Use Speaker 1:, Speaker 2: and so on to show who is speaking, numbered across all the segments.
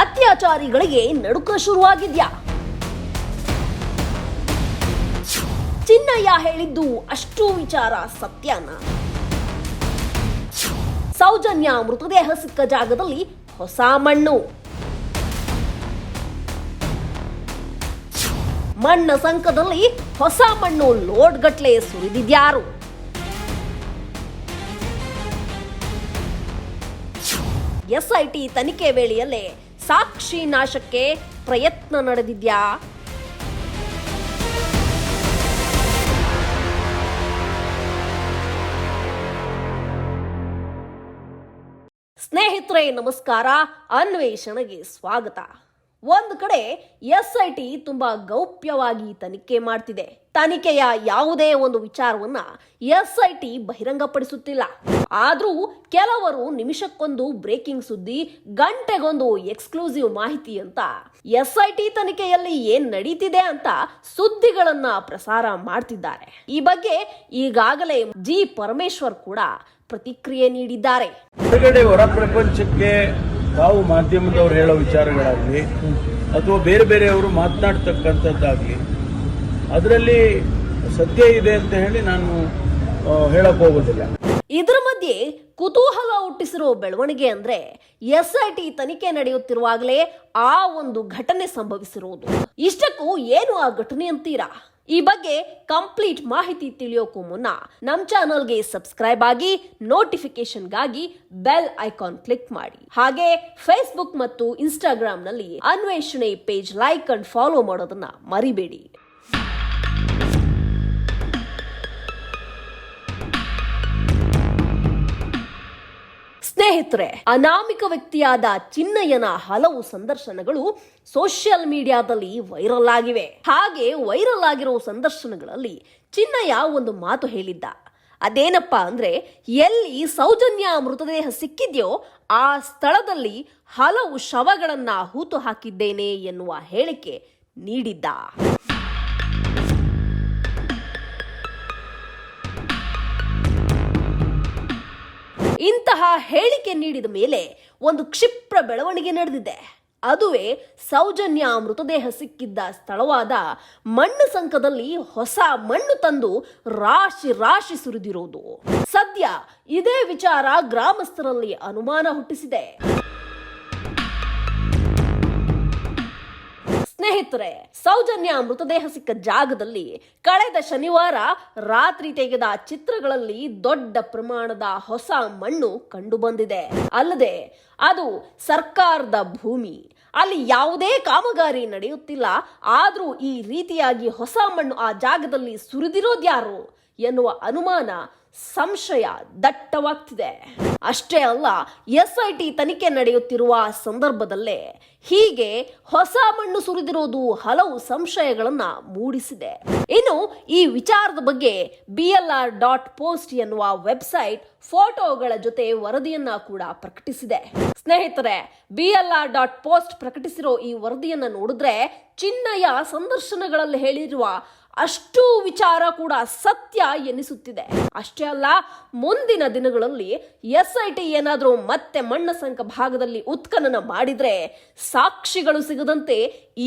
Speaker 1: ಅತ್ಯಾಚಾರಿಗಳಿಗೆ ನಡುಕ ಶುರುವಾಗಿದ್ಯಾ? ಚಿನ್ನಯ್ಯ ಹೇಳಿದ್ದು ಅಷ್ಟು ವಿಚಾರ ಸತ್ಯನ. ಸೌಜನ್ಯ ಮೃತದೇಹ ಸಿಕ್ಕ ಜಾಗದಲ್ಲಿ ಹೊಸ ಮಣ್ಣು. ಮಣ್ಣ ಸಂಕದಲ್ಲಿ ಹೊಸ ಮಣ್ಣು ಲೋಡ್ ಗಟ್ಲೆ ಸುರಿದಿದ್ಯಾರು? ಎಸ್ಐಟಿ ತನಿಖೆ ವೇಳೆಯಲ್ಲೇ ಸಾಕ್ಷಿ ನಾಶಕ್ಕೆ ಪ್ರಯತ್ನ ನಡೆದಿದ್ಯಾ? ಸ್ನೇಹಿತರೆ ನಮಸ್ಕಾರ. ಅನ್ವೇಷಣೆಗೆ ಸ್ವಾಗತ. ಒಂದು ಕಡೆ ಎಸ್ಐಟಿ ತುಂಬಾ ಗೌಪ್ಯವಾಗಿ ತನಿಖೆ ಮಾಡ್ತಿದೆ. ತನಿಖೆಯ ಯಾವುದೇ ಒಂದು ವಿಚಾರವನ್ನ ಎಸ್ಐಟಿ ಬಹಿರಂಗಪಡಿಸುತ್ತಿಲ್ಲ. ಆದರೂ ಕೆಲವರು ನಿಮಿಷಕ್ಕೊಂದು ಬ್ರೇಕಿಂಗ್ ಸುದ್ದಿ, ಗಂಟೆಗೊಂದು ಎಕ್ಸ್ಕ್ಲೂಸಿವ್ ಮಾಹಿತಿ ಅಂತ ಎಸ್ಐಟಿ ತನಿಖೆಯಲ್ಲಿ ಏನ್ ನಡೀತಿದೆ ಅಂತ ಸುದ್ದಿಗಳನ್ನ ಪ್ರಸಾರ ಮಾಡ್ತಿದ್ದಾರೆ. ಈ ಬಗ್ಗೆ ಈಗಾಗಲೇ ಜಿ ಪರಮೇಶ್ವರ್ ಕೂಡ ಪ್ರತಿಕ್ರಿಯೆ ನೀಡಿದ್ದಾರೆ.
Speaker 2: ಹೊರ ಪ್ರಪಂಚಕ್ಕೆ ತಾವು ಮಾಧ್ಯಮದವ್ರು ಹೇಳೋ ವಿಚಾರಗಳಾಗಲಿ, ಅಥವಾ ಬೇರೆ ಬೇರೆಯವರು ಮಾತನಾಡ್ತಕ್ಕಂಥದ್ದಾಗಲಿ, ಅದರಲ್ಲಿ ಸತ್ಯ ಇದೆ ಅಂತ ಹೇಳಿ ನಾನು ಹೇಳಕ್ ಹೋಗೋದಿಲ್ಲ.
Speaker 1: ಇದರ ಮಧ್ಯೆ ಕುತೂಹಲ ಹುಟ್ಟಿಸಿರೋ ಬೆಳವಣಿಗೆ ಅಂದ್ರೆ ಟಿ ತನಿಖೆ ನಡೆಯುತ್ತಿರುವಾಗಲೇ ಆ ಒಂದು ಘಟನೆ ಸಂಭವಿಸಿರುವುದು ಇಷ್ಟಕ್ಕೂ ಏನು ಆ ಘಟನೆ ಅಂತೀರಾ? ಈ ಬಗ್ಗೆ ಕಂಪ್ಲೀಟ್ ಮಾಹಿತಿ ತಿಳಿಯೋಕ್ಕೂ ಮುನ್ನ ನಮ್ಮ ಚಾನಲ್ಗೆ ಸಬ್ಸ್ಕ್ರೈಬ್ ಆಗಿ ನೋಟಿಫಿಕೇಶನ್ಗಾಗಿ ಬೆಲ್ ಐಕಾನ್ ಕ್ಲಿಕ್ ಮಾಡಿ. ಹಾಗೆ ಫೇಸ್ಬುಕ್ ಮತ್ತು ಇನ್ಸ್ಟಾಗ್ರಾಮ್ನಲ್ಲಿ ಅನ್ವೇಷಣೆ ಪೇಜ್ ಲೈಕ್ ಅಂಡ್ ಫಾಲೋ ಮಾಡೋದನ್ನ ಮರಿಬೇಡಿ. ಸ್ನೇಹಿತರೆ, ಅನಾಮಿಕ ವ್ಯಕ್ತಿಯಾದ ಚಿನ್ನಯ್ಯನ ಹಲವು ಸಂದರ್ಶನಗಳು ಸೋಷಿಯಲ್ ಮೀಡಿಯಾದಲ್ಲಿ ವೈರಲ್ ಆಗಿವೆ. ಹಾಗೆ ವೈರಲ್ ಆಗಿರೋ ಸಂದರ್ಶನಗಳಲ್ಲಿ ಚಿನ್ನಯ್ಯ ಒಂದು ಮಾತು ಹೇಳಿದ್ದ. ಅದೇನಪ್ಪ ಅಂದ್ರೆ, ಎಲ್ಲಿ ಸೌಜನ್ಯ ಮೃತದೇಹ ಸಿಕ್ಕಿದ್ಯೋ ಆ ಸ್ಥಳದಲ್ಲಿ ಹಲವು ಶವಗಳನ್ನ ಹೂತು ಹಾಕಿದ್ದೇನೆ ಎನ್ನುವ ಹೇಳಿಕೆ ನೀಡಿದ್ದ. ಇಂತಹ ಹೇಳಿಕೆ ನೀಡಿದ ಮೇಲೆ ಒಂದು ಕ್ಷಿಪ್ರ ಬೆಳವಣಿಗೆ ನಡೆದಿದೆ. ಅದುವೇ ಸೌಜನ್ಯ ಮೃತದೇಹ ಸಿಕ್ಕಿದ್ದ ಸ್ಥಳವಾದ ಮಣ್ಣು ಸಂಕದಲ್ಲಿ ಹೊಸ ಮಣ್ಣು ತಂದು ರಾಶಿ ರಾಶಿ ಸುರಿದಿರುವುದು. ಸದ್ಯ ಇದೇ ವಿಚಾರ ಗ್ರಾಮಸ್ಥರಲ್ಲಿ ಅನುಮಾನ ಹುಟ್ಟಿಸಿದೆ. ಸ್ನೇಹಿತರೆ ಸೌಜನ್ಯ ಮೃತದೇಹ ಸಿಕ್ಕ ಜಾಗದಲ್ಲಿ ಕಳೆದ ಶನಿವಾರ ರಾತ್ರಿ ತೆಗೆದ ಚಿತ್ರಗಳಲ್ಲಿ ದೊಡ್ಡ ಪ್ರಮಾಣದ ಹೊಸ ಮಣ್ಣು ಕಂಡುಬಂದಿದೆ. ಅಲ್ಲದೆ ಅದು ಸರ್ಕಾರದ ಭೂಮಿ. ಅಲ್ಲಿ ಯಾವುದೇ ಕಾಮಗಾರಿ ನಡೆಯುತ್ತಿಲ್ಲ. ಆದ್ರೂ ಈ ರೀತಿಯಾಗಿ ಹೊಸ ಮಣ್ಣು ಆ ಜಾಗದಲ್ಲಿ ಸುರಿದಿರೋದ್ಯಾರು? ಎನ್ನುವ ಅನುಮಾನ, ಸಂಶಯ ದಟ್ಟವಾಗ್ತಿದೆ. ಅಷ್ಟೇ ಅಲ್ಲ, ಎಸ್ ಐ ಟಿ ತನಿಖೆ ನಡೆಯುತ್ತಿರುವ ಸಂದರ್ಭದಲ್ಲೇ ಹೀಗೆ ಹೊಸ ಮಣ್ಣು ಸುರಿದಿರೋದು ಹಲವು ಸಂಶಯಗಳನ್ನು ಮೂಡಿಸಿದೆ. ಇನ್ನು ಈ ವಿಚಾರದ ಬಗ್ಗೆ B L R dot post ಎನ್ನುವ ವೆಬ್ಸೈಟ್ ಫೋಟೋಗಳ ಜೊತೆ ವರದಿಯನ್ನ ಕೂಡ ಪ್ರಕಟಿಸಿದೆ. ಸ್ನೇಹಿತರೆ, B L R dot post ಪ್ರಕಟಿಸಿರೋ ಈ ವರದಿಯನ್ನು ನೋಡಿದ್ರೆ ಚಿನ್ನಯ ಸಂದರ್ಶನಗಳಲ್ಲಿ ಹೇಳಿರುವ ಅಷ್ಟು ವಿಚಾರ ಕೂಡ ಸತ್ಯ ಎನಿಸುತ್ತಿದೆ. ಅಷ್ಟೇ ಅಲ್ಲ, ಮುಂದಿನ ದಿನಗಳಲ್ಲಿ ಎಸ್ ಐ ಟಿ ಏನಾದರೂ ಮತ್ತೆ ಮಣ್ಣ ಸಂಕ ಭಾಗದಲ್ಲಿ ಉತ್ಖನನ ಮಾಡಿದ್ರೆ ಸಾಕ್ಷಿಗಳು ಸಿಗದಂತೆ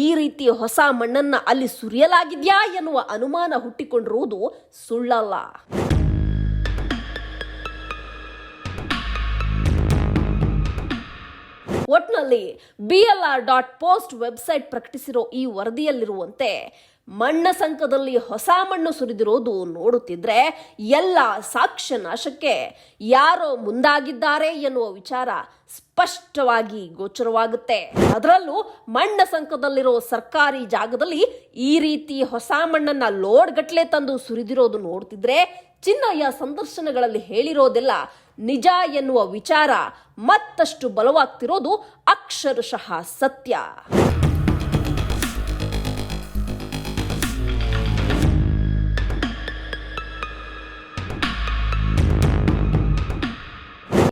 Speaker 1: ಈ ರೀತಿ ಹೊಸ ಮಣ್ಣನ್ನ ಅಲ್ಲಿ ಸುರಿಯಲಾಗಿದೆಯಾ ಎನ್ನುವ ಅನುಮಾನ ಹುಟ್ಟಿಕೊಂಡಿರುವುದು ಸುಳ್ಳಲ್ಲ. ಒಟ್ನಲ್ಲಿ ಆರ್ ಡಾಟ್ ಪೋಸ್ಟ್ ವೆಬ್ಸೈಟ್ ಪ್ರಕಟಿಸಿರೋ ಈ ವರದಿಯಲ್ಲಿರುವಂತೆ ಮಣ್ಣ ಸಂಕದಲ್ಲಿ ಹೊಸ ಮಣ್ಣು ಸುರಿದಿರೋದು ನೋಡುತ್ತಿದ್ರೆ ಎಲ್ಲ ಸಾಕ್ಷ್ಯ ನಾಶಕ್ಕೆ ಯಾರೋ ಮುಂದಾಗಿದ್ದಾರೆ ಎನ್ನುವ ವಿಚಾರ ಸ್ಪಷ್ಟವಾಗಿ ಗೋಚರವಾಗುತ್ತೆ. ಅದರಲ್ಲೂ ಮಣ್ಣ ಸಂಕದಲ್ಲಿರೋ ಸರ್ಕಾರಿ ಜಾಗದಲ್ಲಿ ಈ ರೀತಿ ಹೊಸ ಮಣ್ಣನ್ನ ಲೋಡ್ ಗಟ್ಲೆ ತಂದು ಸುರಿದಿರೋದು ನೋಡ್ತಿದ್ರೆ ಚಿನ್ನಯ್ಯ ಸಂದರ್ಶನಗಳಲ್ಲಿ ಹೇಳಿರೋದೆಲ್ಲ ನಿಜ ಎನ್ನುವ ವಿಚಾರ ಮತ್ತಷ್ಟು ಬಲವಾಗ್ತಿರೋದು ಅಕ್ಷರಶಃ ಸತ್ಯ.